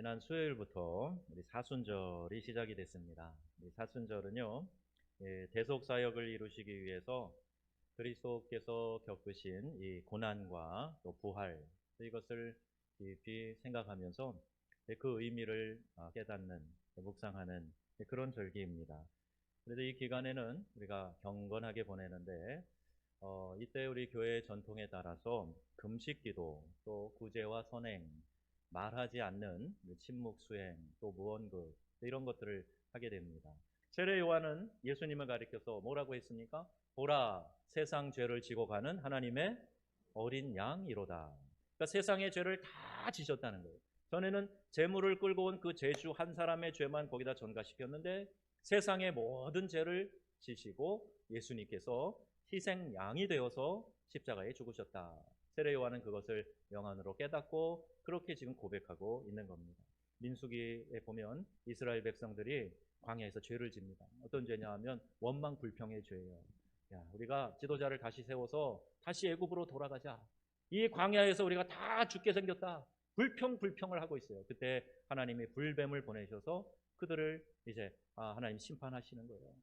지난 수요일부터 우리 사순절이 시작이 됐습니다. 이 사순절은요, 예, 대속 사역을 이루시기 위해서 그리스도께서 겪으신 이 고난과 또 부활 이것을 깊이 생각하면서 예, 그 의미를 아, 깨닫는 묵상하는 그런 절기입니다. 그래서 이 기간에는 우리가 경건하게 보내는데 어, 이때 우리 교회의 전통에 따라서 금식기도 또 구제와 선행 말하지 않는 침묵 수행 또 무언급 이런 것들을 하게 됩니다. 세례 요한은 예수님을 가리켜서 뭐라고 했습니까? 보라 세상 죄를 지고 가는 하나님의 어린 양이로다. 그러니까 세상의 죄를 다 지셨다는 거예요. 전에는 재물을 끌고 온 그 제주 한 사람의 죄만 거기다 전가시켰는데 세상의 모든 죄를 지시고 예수님께서 희생 양이 되어서 십자가에 죽으셨다. 세례 요한은 그것을 명안으로 깨닫고 그렇게 지금 고백하고 있는 겁니다. 민수기에 보면 이스라엘 백성들이 광야에서 죄를 집니다. 어떤 죄냐 하면 원망 불평의 죄예요. 야, 우리가 지도자를 다시 세워서 다시 애굽으로 돌아가자. 이 광야에서 우리가 다 죽게 생겼다. 불평 불평을 하고 있어요. 그때 하나님이 불뱀을 보내셔서 그들을 이제 아, 하나님 심판하시는 거예요.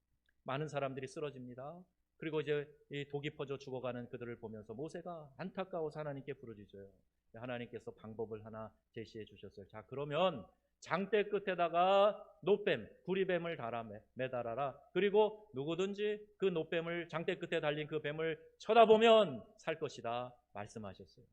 많은 사람들이 쓰러집니다. 그리고 이제 이 독이 퍼져 죽어가는 그들을 보면서 모세가 안타까워서 하나님께 부르짖어요. 하나님께서 방법을 하나 제시해 주셨어요. 자, 그러면 장대 끝에다가 노뱀, 구리뱀을 달아 매달아라. 그리고 누구든지 그 노뱀을 장대 끝에 달린 그 뱀을 쳐다보면 살 것이다 말씀하셨어요.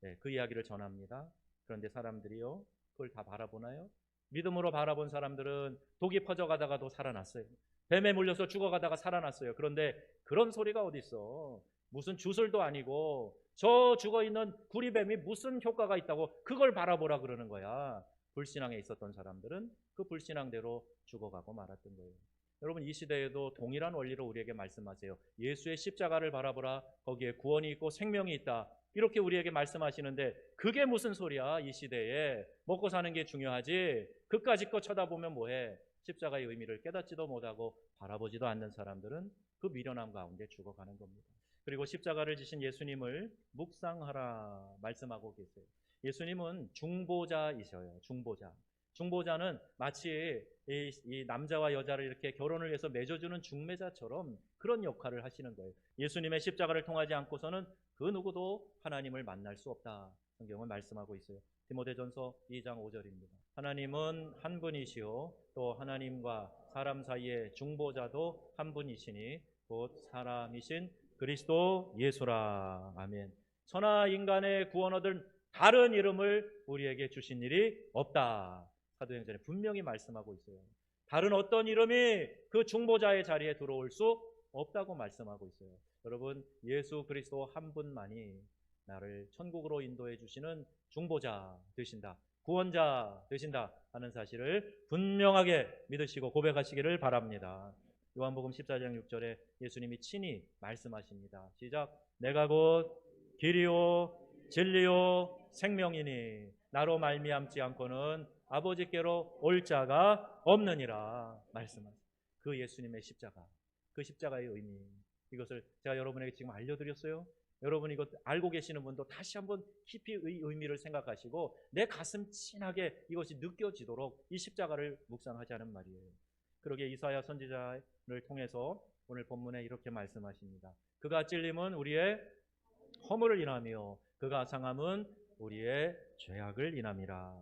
네, 그 이야기를 전합니다. 그런데 사람들이요, 그걸 다 바라보나요? 믿음으로 바라본 사람들은 독이 퍼져가다가도 살아났어요. 뱀에 물려서 죽어가다가 살아났어요. 그런데 그런 소리가 어디 있어? 무슨 주술도 아니고 저 죽어 있는 구리뱀이 무슨 효과가 있다고 그걸 바라보라 그러는 거야. 불신앙에 있었던 사람들은 그 불신앙대로 죽어가고 말았던 거예요. 여러분 이 시대에도 동일한 원리로 우리에게 말씀하세요. 예수의 십자가를 바라보라. 거기에 구원이 있고 생명이 있다. 이렇게 우리에게 말씀하시는데 그게 무슨 소리야? 이 시대에 먹고 사는 게 중요하지. 그까짓 거 쳐다보면 뭐해? 십자가의 의미를 깨닫지도 못하고 바라보지도 않는 사람들은 그 미련함 가운데 죽어가는 겁니다. 그리고 십자가를 지신 예수님을 묵상하라 말씀하고 계세요. 예수님은 중보자이셔요. 중보자. 중보자는 마치 이, 이, 남자와 여자를 이렇게 결혼을 해서 맺어주는 중매자처럼 그런 역할을 하시는 거예요. 예수님의 십자가를 통하지 않고서는 그 누구도 하나님을 만날 수 없다. 성경은 말씀하고 있어요. 디모데전서 2장 5절입니다. 하나님은 한 분이시요 또 하나님과 사람 사이의 중보자도 한 분이시니 곧 사람이신 그리스도 예수라. 아멘. 천하 인간의 구원 얻을 다른 이름을 우리에게 주신 일이 없다. 사도행전에 분명히 말씀하고 있어요. 다른 어떤 이름이 그 중보자의 자리에 들어올 수 없다고 말씀하고 있어요. 여러분, 예수 그리스도 한 분만이 나를 천국으로 인도해 주시는 중보자 되신다. 구원자 되신다 하는 사실을 분명하게 믿으시고 고백하시기를 바랍니다. 요한복음 14장 6절에 예수님이 친히 말씀하십니다. 시작. 내가 곧 길이요 진리요 생명이니 나로 말미암지 않고는 아버지께로 올 자가 없느니라 말씀하세요. 그 예수님의 십자가, 그 십자가의 의미 이것을 제가 여러분에게 지금 알려드렸어요. 여러분 이것 알고 계시는 분도 다시 한번 깊이 의미를 생각하시고 내 가슴 친하게 이것이 느껴지도록 이 십자가를 묵상하자는 말이에요. 그러게 이사야 선지자를 통해서 오늘 본문에 이렇게 말씀하십니다. 그가 찔림은 우리의 허물을 인하며 그가 상함은 우리의 죄악을 인함이라.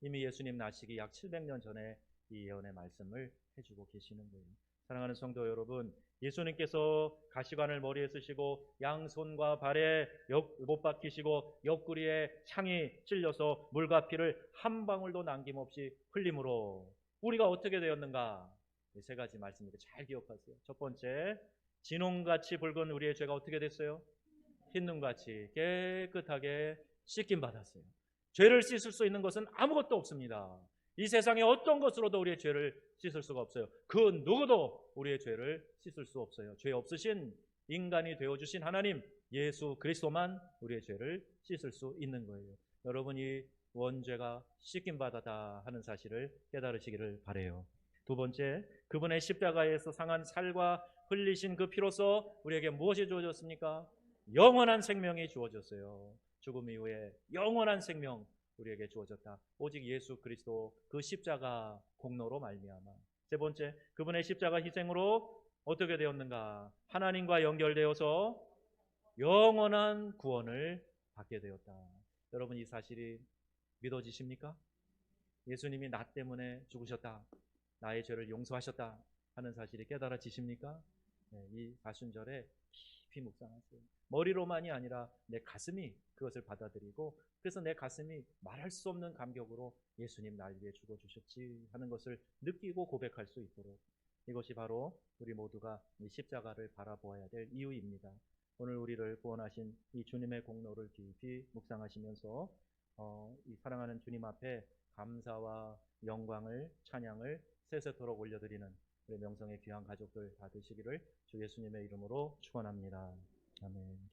이미 예수님 나시기 약 700년 전에 이 예언의 말씀을 해주고 계시는 거예요. 사랑하는 성도 여러분, 예수님께서 가시관을 머리에 쓰시고 양손과 발에 못 박히시고 옆구리에 창이 찔려서 물과 피를 한 방울도 남김없이 흘림으로 우리가 어떻게 되었는가? 세 가지 말씀입니다. 잘 기억하세요. 첫 번째, 진홍같이 붉은 우리의 죄가 어떻게 됐어요? 흰 눈같이 깨끗하게 씻김 받았어요. 죄를 씻을 수 있는 것은 아무것도 없습니다. 이 세상에 어떤 것으로도 우리의 죄를 씻을 수가 없어요. 그 누구도 우리의 죄를 씻을 수 없어요. 죄 없으신 인간이 되어 주신 하나님 예수 그리스도만 우리의 죄를 씻을 수 있는 거예요. 여러분이 원죄가 씻김 받았다 하는 사실을 깨달으시기를 바래요. 두 번째, 그분의 십자가에서 상한 살과 흘리신 그 피로서 우리에게 무엇이 주어졌습니까? 영원한 생명이 주어졌어요. 죽음 이후에 영원한 생명, 우리에게 주어졌다. 오직 예수 그리스도 그 십자가 공로로 말미암아. 세 번째, 그분의 십자가 희생으로 어떻게 되었는가? 하나님과 연결되어서 영원한 구원을 받게 되었다. 여러분 이 사실이 믿어지십니까? 예수님이 나 때문에 죽으셨다. 나의 죄를 용서하셨다 하는 사실이 깨달아지십니까? 네, 이 사순절에 깊이 묵상하세요. 머리로만이 아니라 내 가슴이 그것을 받아들이고 그래서 내 가슴이 말할 수 없는 감격으로 예수님 날 위해 죽어 주셨지 하는 것을 느끼고 고백할 수 있도록 이것이 바로 우리 모두가 이 십자가를 바라보아야 될 이유입니다. 오늘 우리를 구원하신 이 주님의 공로를 깊이 묵상하시면서 어, 이 사랑하는 주님 앞에 감사와 영광을 찬양을 세세토록 올려드리는 우리 명성의 귀한 가족들 다 되시기를 주 예수님의 이름으로 축원합니다. 아멘.